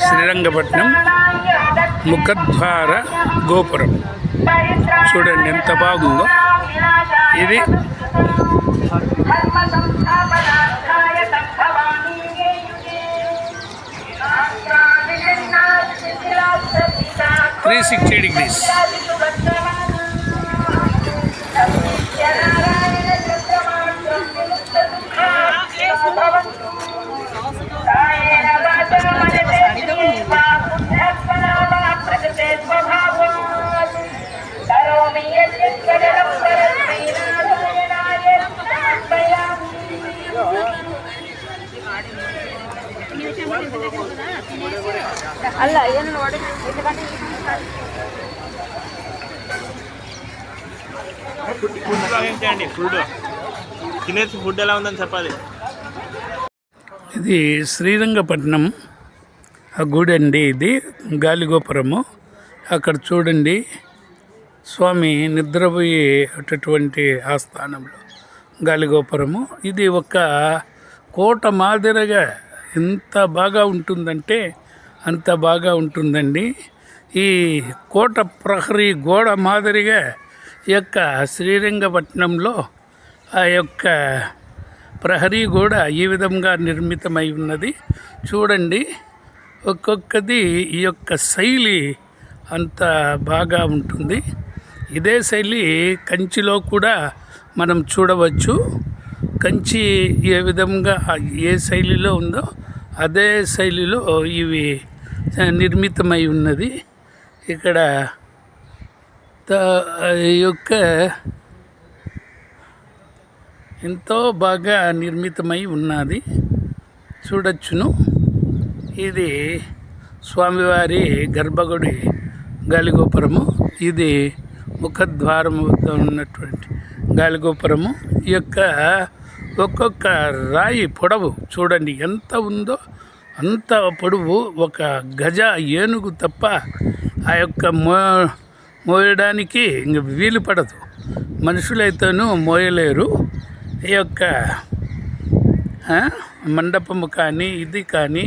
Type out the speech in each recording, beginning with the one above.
శ్రీరంగపట్నం ముఖద్వార గోపురం. చూడండి ఎంత బాగుందో. ఇది త్రీ సిక్స్టీ డిగ్రీస్ ಅಲ್ಲ ಏನು ನೋಡಿ ఎందుకంటే ఫుడ్ ఫుడ్ అండి ఫుడ్ తినేసి ఫుడ్ ఎలా ఉందని చెప్పాలి ఇది శ్రీరంగపట్నం ఆ గుడి అండి ఇది గాలిగోపురము అక్కడ చూడండి స్వామి నిద్రపోయేటటువంటి ఆ స్థానంలో గాలిగోపురము. ఇది ఒక కోట మాదిరిగా ఎంత బాగా ఉంటుందంటే అంత బాగా ఉంటుందండి. ఈ కోట ప్రహరీ గోడ మాదిరిగా ఈ యొక్క శ్రీరంగపట్నంలో ఆ యొక్క ప్రహరీ గోడ ఈ విధంగా నిర్మితమై ఉన్నది. చూడండి ఒక్కొక్కది ఈ యొక్క శైలి అంత బాగా ఉంటుంది. ఇదే శైలి కంచిలో కూడా మనం చూడవచ్చు. కంచి ఏ విధంగా ఏ శైలిలో ఉందో అదే శైలిలో ఇవి నిర్మితమై ఉన్నది. ఇక్కడ యొక్క ఎంతో బాగా నిర్మితమై ఉన్నది. చూడొచ్చును. ఇది స్వామివారి గర్భగుడి గాలిగోపురము. ఇది ముఖద్వారం వద్ద ఉన్నటువంటి గాలిగోపురము ఈ యొక్క ఒక్కొక్క రాయి పొడవు చూడండి ఎంత ఉందో అంత పొడవు ఒక గజ ఏనుగు తప్ప ఆ యొక్క మో మోయడానికి ఇంక వీలు పడదు. మనుషులైతేనూ మోయలేరు. ఈ యొక్క మండపము కానీ ఇది కానీ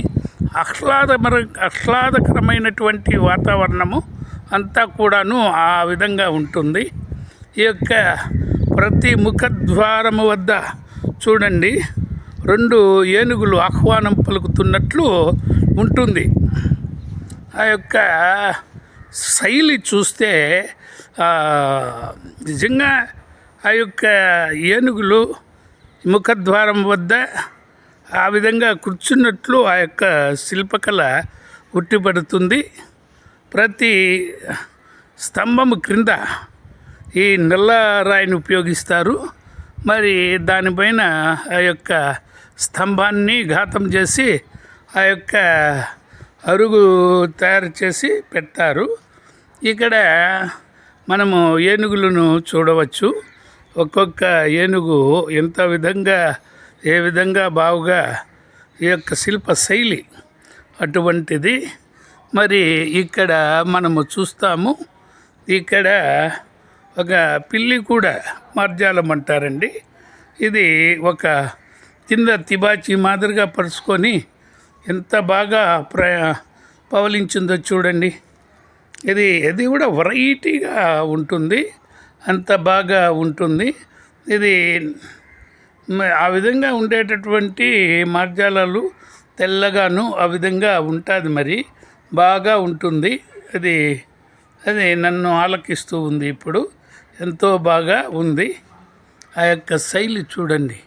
ఆహ్లాదమర ఆహ్లాదకరమైనటువంటి వాతావరణము అంతా కూడాను ఆ విధంగా ఉంటుంది. ఈ యొక్క ప్రతి ముఖద్వారము వద్ద చూడండి రెండు ఏనుగులు ఆహ్వానం పలుకుతున్నట్లు ఉంటుంది. ఆ యొక్క శైలి చూస్తే నిజంగా ఆ యొక్క ఏనుగులు ముఖద్వారం వద్ద ఆ విధంగా కూర్చున్నట్లు ఆ యొక్క శిల్పకళ ఉట్టిపడుతుంది. ప్రతి స్తంభము క్రింద ఈ నల్ల రాయిని ఉపయోగిస్తారు. మరి దానిపైన ఆ యొక్క స్తంభాన్ని ఘాతం చేసి ఆ యొక్క అరుగు తయారు చేసి పెడతారు. ఇక్కడ మనము ఏనుగులను చూడవచ్చు. ఒక్కొక్క ఏనుగు ఎంత విధంగా ఏ విధంగా బావుగా ఈ యొక్క శిల్ప శైలి అటువంటిది మరి ఇక్కడ మనము చూస్తాము ఇక్కడ ఒక పిల్లి కూడా మార్జాలం అంటారండి ఇది ఒక కింద తిబాచి మాదిరిగా పరుచుకొని ఎంత బాగా ప్ర పవలించిందో చూడండి. ఇది ఇది కూడా వెరైటీగా ఉంటుంది అంత బాగా ఉంటుంది. ఇది ఆ విధంగా ఉండేటటువంటి మార్జాలాలు తెల్లగాను ఆ విధంగా ఉంటుంది మరి. బాగా ఉంటుంది. అది అది నన్ను ఆలకిస్తూ ఉంది ఇప్పుడు. ఎంతో బాగా ఉంది. ఆ యొక్క శైలి చూడండి.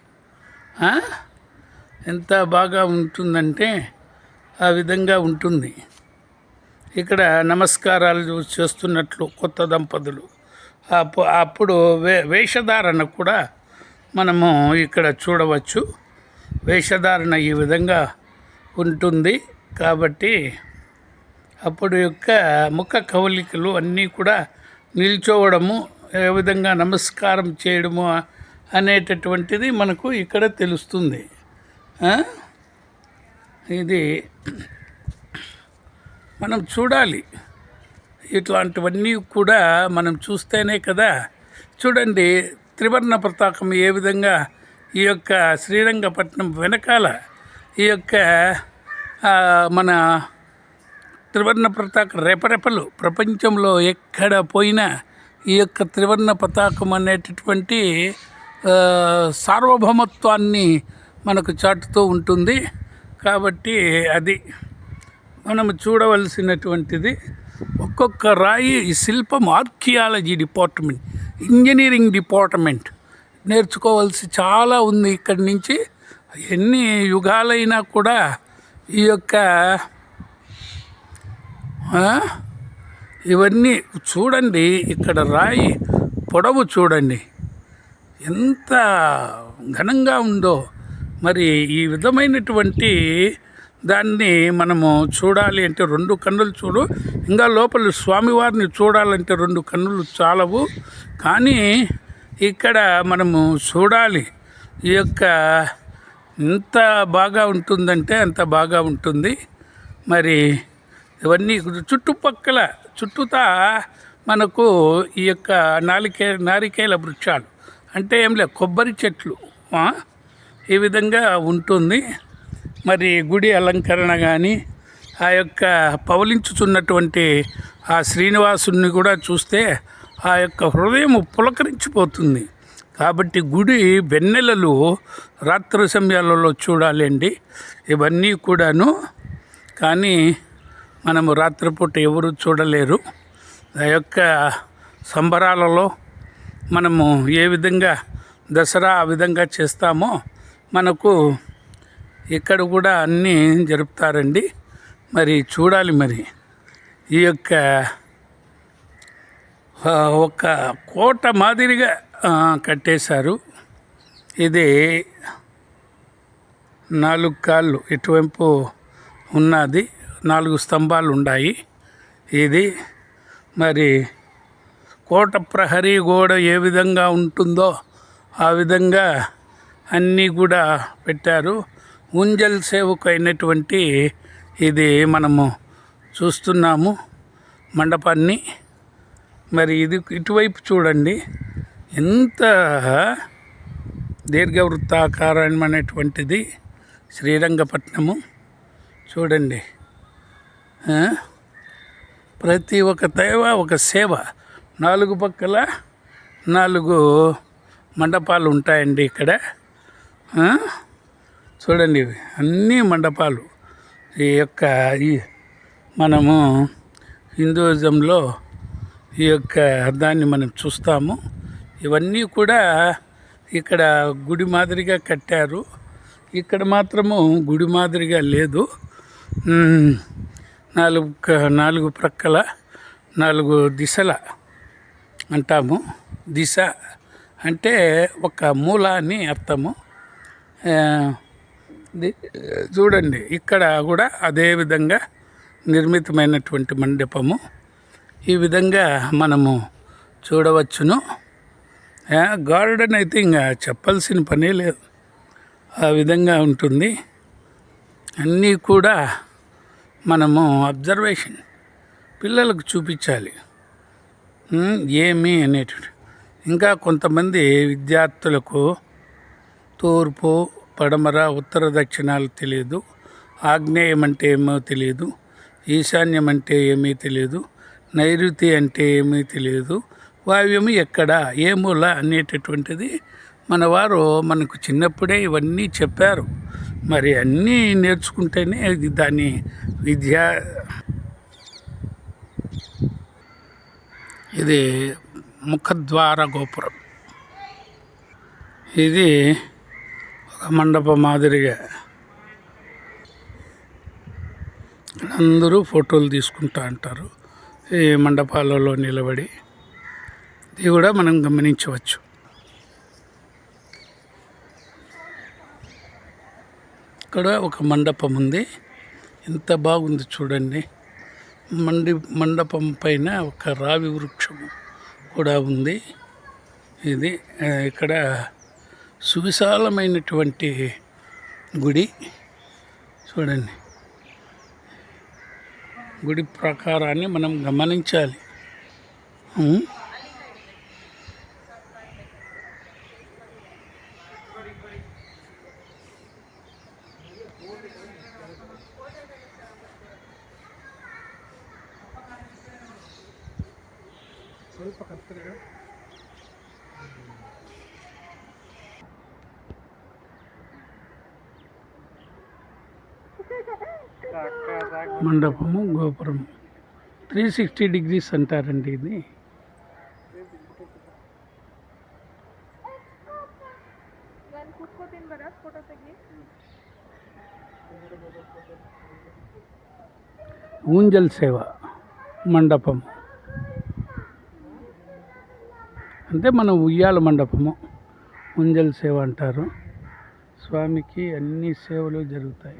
ఎంత బాగా ఉంటుందంటే ఆ విధంగా ఉంటుంది. ఇక్కడ నమస్కారాలు చేస్తున్నట్లు కొత్త దంపతులు. అప్పు- అప్పుడు వే వేషధారణ కూడా మనము ఇక్కడ చూడవచ్చు. వేషధారణ ఈ విధంగా ఉంటుంది. కాబట్టి అప్పుడు యొక్క ముఖ కవలికలు అన్నీ కూడా నిల్చోవడము ఏ విధంగా నమస్కారం చేయడము అనేటటువంటిది మనకు ఇక్కడ తెలుస్తుంది. ఇది మనం చూడాలి. ఇట్లాంటివన్నీ కూడా మనం చూస్తేనే కదా. చూడండి త్రివర్ణ పతాకం ఏ విధంగా ఈ యొక్క శ్రీరంగపట్నం వెనకాల ఈ యొక్క మన త్రివర్ణ పతాక రెపరెపలు ప్రపంచంలో ఎక్కడ పోయినా ఈ యొక్క త్రివర్ణ పతాకం అనేటటువంటి సార్వభౌమత్వాన్ని మనకు చాటుతూ ఉంటుంది. కాబట్టి అది మనం చూడవలసినటువంటిది. ఒక్కొక్క రాయి శిల్పం ఆర్కియాలజీ డిపార్ట్మెంట్ ఇంజనీరింగ్ డిపార్ట్మెంట్ నేర్చుకోవాల్సి చాలా ఉంది ఇక్కడి నుంచి. ఎన్ని యుగాలైనా కూడా ఈ యొక్క ఇవన్నీ చూడండి ఇక్కడ రాయి పొడవు చూడండి. ఎంత ఘనంగా ఉందో. మరి ఈ విధమైనటువంటి దాన్ని మనము చూడాలి అంటే రెండు కన్నులు చూడు. ఇంకా లోపల స్వామివారిని చూడాలంటే రెండు కన్నులు చాలవు. కానీ ఇక్కడ మనము చూడాలి ఈ యొక్క ఎంత బాగా ఉంటుందంటే అంత బాగా ఉంటుంది. మరి ఇవన్నీ చుట్టుపక్కల చుట్టూతా మనకు ఈ యొక్క నాలికే నారికేల వృక్షాలు. అంటే ఏం లేదు కొబ్బరి చెట్లు ఈ విధంగా ఉంటుంది. మరి గుడి అలంకరణ కానీ ఆ యొక్క పవలించుచున్నటువంటి ఆ శ్రీనివాసుని కూడా చూస్తే ఆ యొక్క హృదయం పులకరించిపోతుంది. కాబట్టి గుడి వెన్నెలలు రాత్రి సమయాలలో చూడాలి అండి ఇవన్నీ కూడాను. కానీ మనము రాత్రిపూట ఎవరు చూడలేరు. ఆ యొక్క సంబరాలలో మనము ఏ విధంగా దసరా ఆ విధంగా చేస్తామో మనకు ఇక్కడ కూడా అన్నీ జరుపుతారండి. మరి చూడాలి మరి. ఈ యొక్క ఒక కోట మాదిరిగా కట్టేశారు. ఇది నాలుగు కాళ్ళు ఇటువైపు ఉన్నది. నాలుగు స్తంభాలు ఉన్నాయి. ఇది మరి కోట ప్రహరీ గోడ ఏ విధంగా ఉంటుందో ఆ విధంగా అన్నీ కూడా పెట్టారు. ఉంజల్ సేవకు అయినటువంటి ఇది మనము చూస్తున్నాము మండపాన్ని. మరి ఇది ఇటువైపు చూడండి. ఎంత దీర్ఘవృత్తాకారమైనటువంటిది శ్రీరంగపట్నము. చూడండి. ప్రతి ఒక్క దైవ ఒక సేవ. నాలుగు పక్కల నాలుగు మండపాలు ఉంటాయండి ఇక్కడ. చూడండి ఇవి అన్నీ మండపాలు. ఈ యొక్క ఈ మనము హిందూయిజంలో ఈ యొక్క దాన్ని మనం చూస్తాము. ఇవన్నీ కూడా ఇక్కడ గుడి మాదిరిగా కట్టారు. ఇక్కడ మాత్రము గుడి మాదిరిగా లేదు. నాలుగు నాలుగు ప్రక్కల నాలుగు దిశల అంటాము. దిశ అంటే ఒక మూల అని అర్థము ది- చూడండి ఇక్కడ కూడా అదే విధంగా నిర్మితమైనటువంటి మండపము. ఈ విధంగా మనము చూడవచ్చును. గార్డెన్ అయితే ఇంకా చెప్పాల్సిన పనే లేదు. ఆ విధంగా ఉంటుంది. అన్నీ కూడా మనము అబ్జర్వేషన్ పిల్లలకు చూపించాలి. ఏమి అనేటువంటి ఇంకా కొంతమంది విద్యార్థులకు తూర్పు పడమర ఉత్తర దక్షిణాలు తెలియదు. ఆగ్నేయం అంటే ఏమో తెలియదు. ఈశాన్యం అంటే ఏమీ తెలియదు. నైరుతి అంటే ఏమీ తెలియదు. వాయువ్యం ఎక్కడ? ఏ మూల? అనేటటువంటిది మన వారు మనకు చిన్నప్పుడే ఇవన్నీ చెప్పారు. మరి అన్నీ నేర్చుకుంటేనే దాన్ని దాని విద్య. ఇది ముఖద్వార గోపురం. ఇది ఒక మండపం మాదిరిగా. అందరూ ఫోటోలు తీసుకుంటా అంటారు. ఈ మండపాలలో నిలబడి. ఇది కూడా మనం గమనించవచ్చు. ఇక్కడ ఒక మండపం ఉంది. ఎంత బాగుంది చూడండి. మండి మండపం పైన ఒక రావి వృక్షం కూడా ఉంది. ఇది ఇక్కడ సువిశాలమైనటువంటి గుడి. చూడండి. గుడి ప్రకారాన్ని మనం గమనించాలి. మండపము గోపురము. త్రీ సిక్స్టీ డిగ్రీస్ అంటారండి ఇది. ఊంజల్ సేవ మండపం అంటే మన ఉయ్యాల మండపము ముంజల్ సేవ అంటారు. స్వామికి అన్ని సేవలు జరుగుతాయి.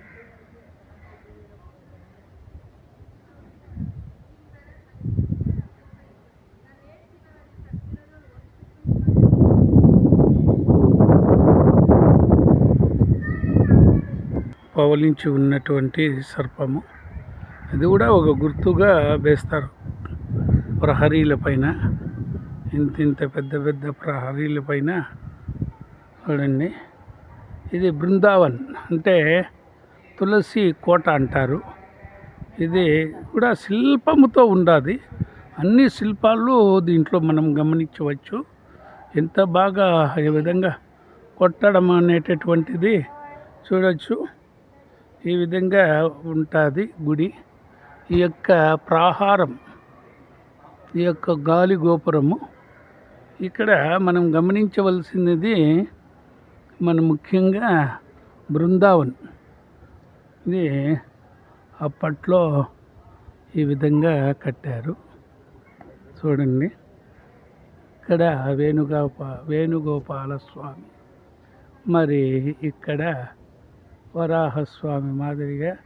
పవలించి ఉన్నటువంటి సర్పము. అది కూడా ఒక గుర్తుగా వేస్తారు. ప్రహరీల పైన ఇంత ఇంత పెద్ద పెద్ద ప్రహరీల పైన చూడండి. ఇది బృందావన్ అంటే తులసి కోట అంటారు. ఇది కూడా శిల్పముతో ఉండాది. అన్ని శిల్పాలు దీంట్లో మనం గమనించవచ్చు. ఎంత బాగా ఈ విధంగా కొట్టడం అనేటటువంటిది చూడవచ్చు ఈ విధంగా ఉంటుంది గుడి. ఈ యొక్క ప్రాహారం ఈ యొక్క గాలి గోపురము ఇక్కడ మనం గమనించవలసినది మన ముఖ్యంగా బృందావన్. ఇది అప్పట్లో ఈ విధంగా కట్టారు. చూడండి. ఇక్కడ వేణుగోప వేణుగోపాల స్వామి మరి ఇక్కడ వరాహస్వామి మాదిరిగా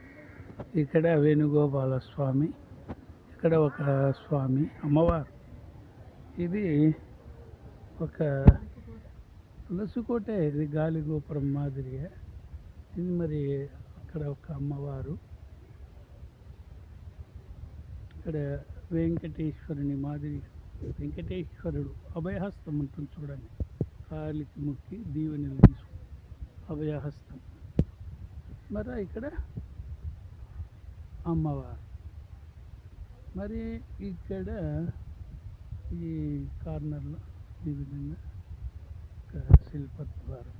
ఇక్కడ వేణుగోపాల స్వామి ఇక్కడ ఒక స్వామి అమ్మవారు. ఇది ఒక తులసి ఇది గాలి గోపురం మాదిరిగా. ఇది మరి అక్కడ ఒక అమ్మవారు. ఇక్కడ వెంకటేశ్వరుని మాదిరి వెంకటేశ్వరుడు అభయహస్తం ఉంటుంది చూడండి. కాలికి ముక్కి దీవెనలు అభయహస్తం. మరి ఇక్కడ అమ్మవారు. మరి ఇక్కడ ఈ కార్నర్లో ఈ విధంగా ఒక శిల్పద్వారం.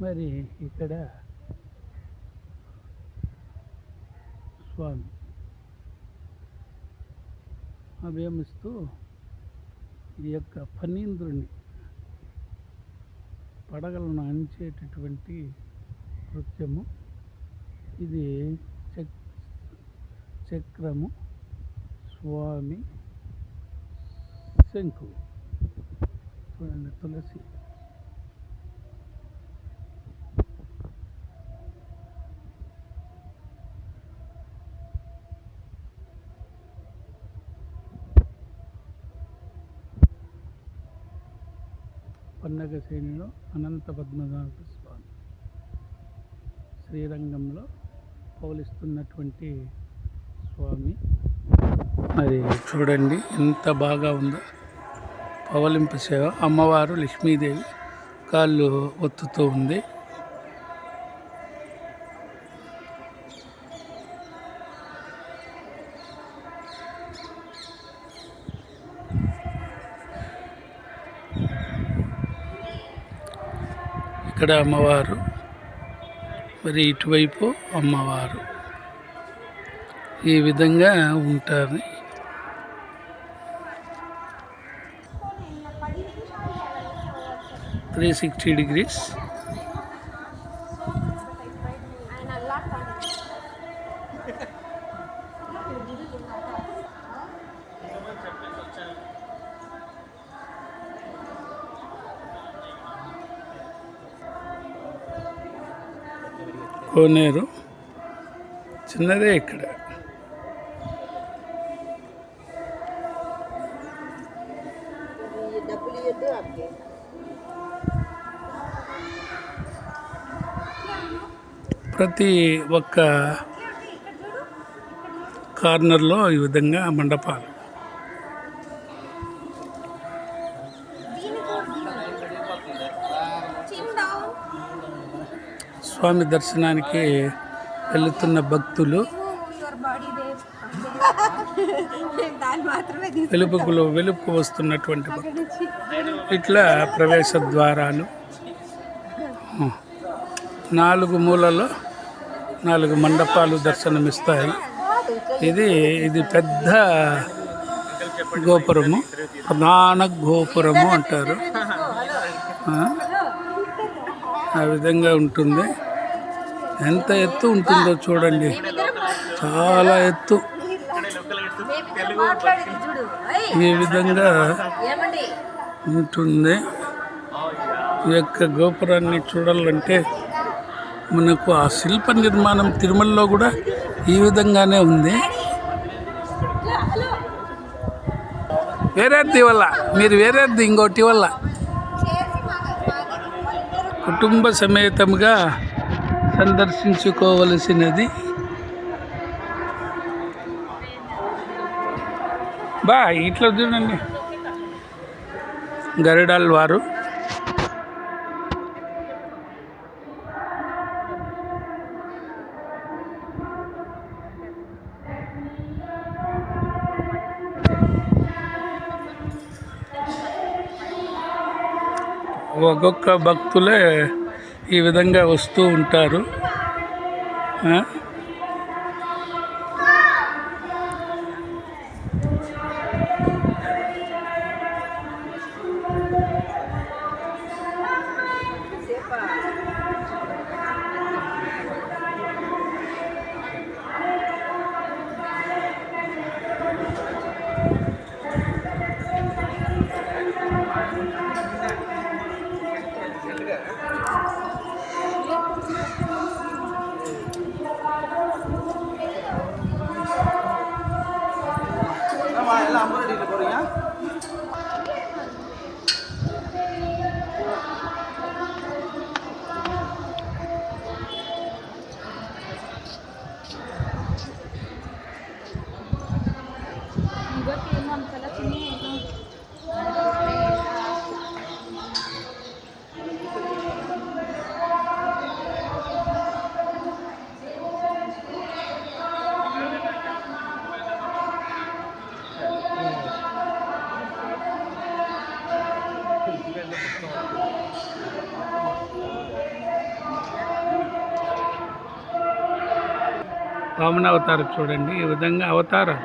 మరి ఇక్కడ స్వామి అభయమిస్తూ ఈ యొక్క ఫణీంద్రుని పడగలను అంచేటటువంటి నృత్యము. ఇది చక్ చక్రము స్వామి శంకు. చూడండి తులసి పన్నగ శ్రేణిలో అనంత పద్మనాభ స్వామి శ్రీరంగంలో పౌలిస్తున్నటువంటి స్వామి. మరి చూడండి ఎంత బాగా ఉందో. పవలింపు సేవ. అమ్మవారు లక్ష్మీదేవి కాళ్ళు ఒత్తుతూ ఉంది. ఇక్కడ అమ్మవారు మరి ఇటువైపు అమ్మవారు. ఈ విధంగా ఉంటుంది త్రీ సిక్స్టీ డిగ్రీస్. కోనేరు. చిన్నదే ఇక్కడ. ప్రతి ఒక్క కార్నర్లో ఈ విధంగా మండపాలు. స్వామి దర్శనానికి వెళుతున్న భక్తులు వెలుపుకులో వెలుపుకులు వెలుపుకు వస్తున్నటువంటి ఇట్లా ప్రవేశ ద్వారాలు. నాలుగు మూలలో నాలుగు మండపాలు దర్శనమిస్తాయి. ఇది ఇది పెద్ద గోపురము. ప్రధాన గోపురము అంటారు. ఆ, ఆ విధంగా ఉంటుంది. ఎంత ఎత్తు ఉంటుందో చూడండి. చాలా ఎత్తు. ఈ విధంగా ఉంటుంది. ఈ యొక్క గోపురాన్ని చూడాలంటే మనకు ఆ శిల్ప నిర్మాణం తిరుమలలో కూడా ఈ విధంగానే ఉంది. వేరేది వల్ల మీరు వేరేది ఇంకోటి వల్ల కుటుంబ సమేతంగా సందర్శించుకోవలసినది. బా ఇట్లా చూడండి. గరిడాల్ వారు. ఒక్కొక్క భక్తులే ఈ విధంగా వస్తూ ఉంటారు. వామన అవతారం చూడండి ఈ విధంగా అవతారం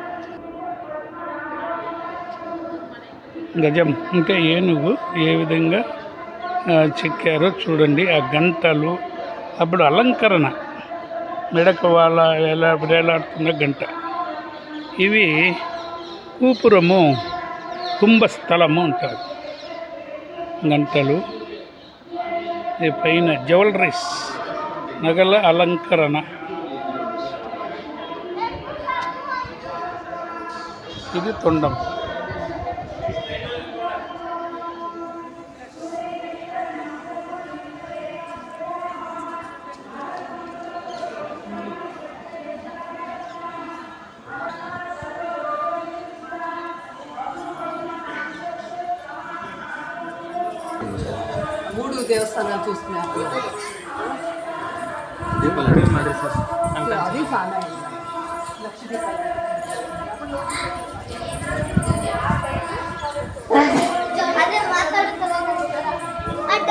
గజం ఇంకా ఏనుగు ఏ విధంగా చెక్కారో చూడండి ఆ గంటలు. అప్పుడు అలంకరణ మెడక వాళ్ళ ఎలా వేలాడుతున్న గంట. ఇవి కూపురము కుంభస్థలము అంటారు. గంటలు పైన జ్యువెలరీస్ నగల అలంకరణ. ఇది తొండం మూడు దేవస్థానాలు చూస్తున్నారు అది చాలా లక్ష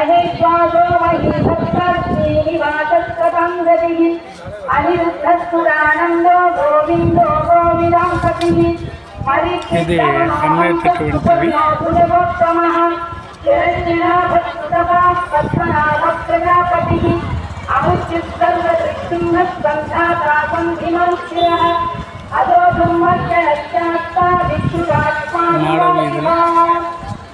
ఆత్మా మహాద్యుతి మహేశ్వాసో మహీభక్తశ్రీనివాసస్వతం గతిః అనిరుద్ధస్ఫురానందో గోవిందో గోవిదాంసతిః ఇది అమ్మేటటువంటివి. మాడవీధులు.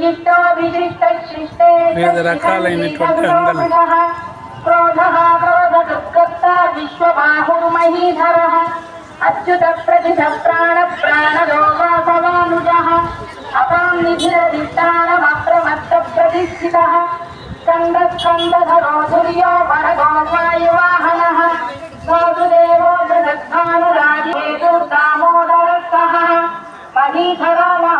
బ్యాగ్. సహస్రజితనం సజితే ఇష్టో విశిష్టశిష్టే వివిధ రకాలైనటువంటి అంగలు. క్రోధः క్రోధదుఃఖర్త విశ్వబాహుర్మహీధరः అచ్యుత ప్రతిభ ప్రాణ ప్రాణరోగాభవానుజः అపాం నిధిరధిష్టానమప్రమత్త ప్రతిష్ఠితः స్కందస్కందధరో ధుర్యో వరగో వాయువాహనः వాసుదేవో బృహద్భానురాజేతు దామోదరः మహీధరో మహాభావో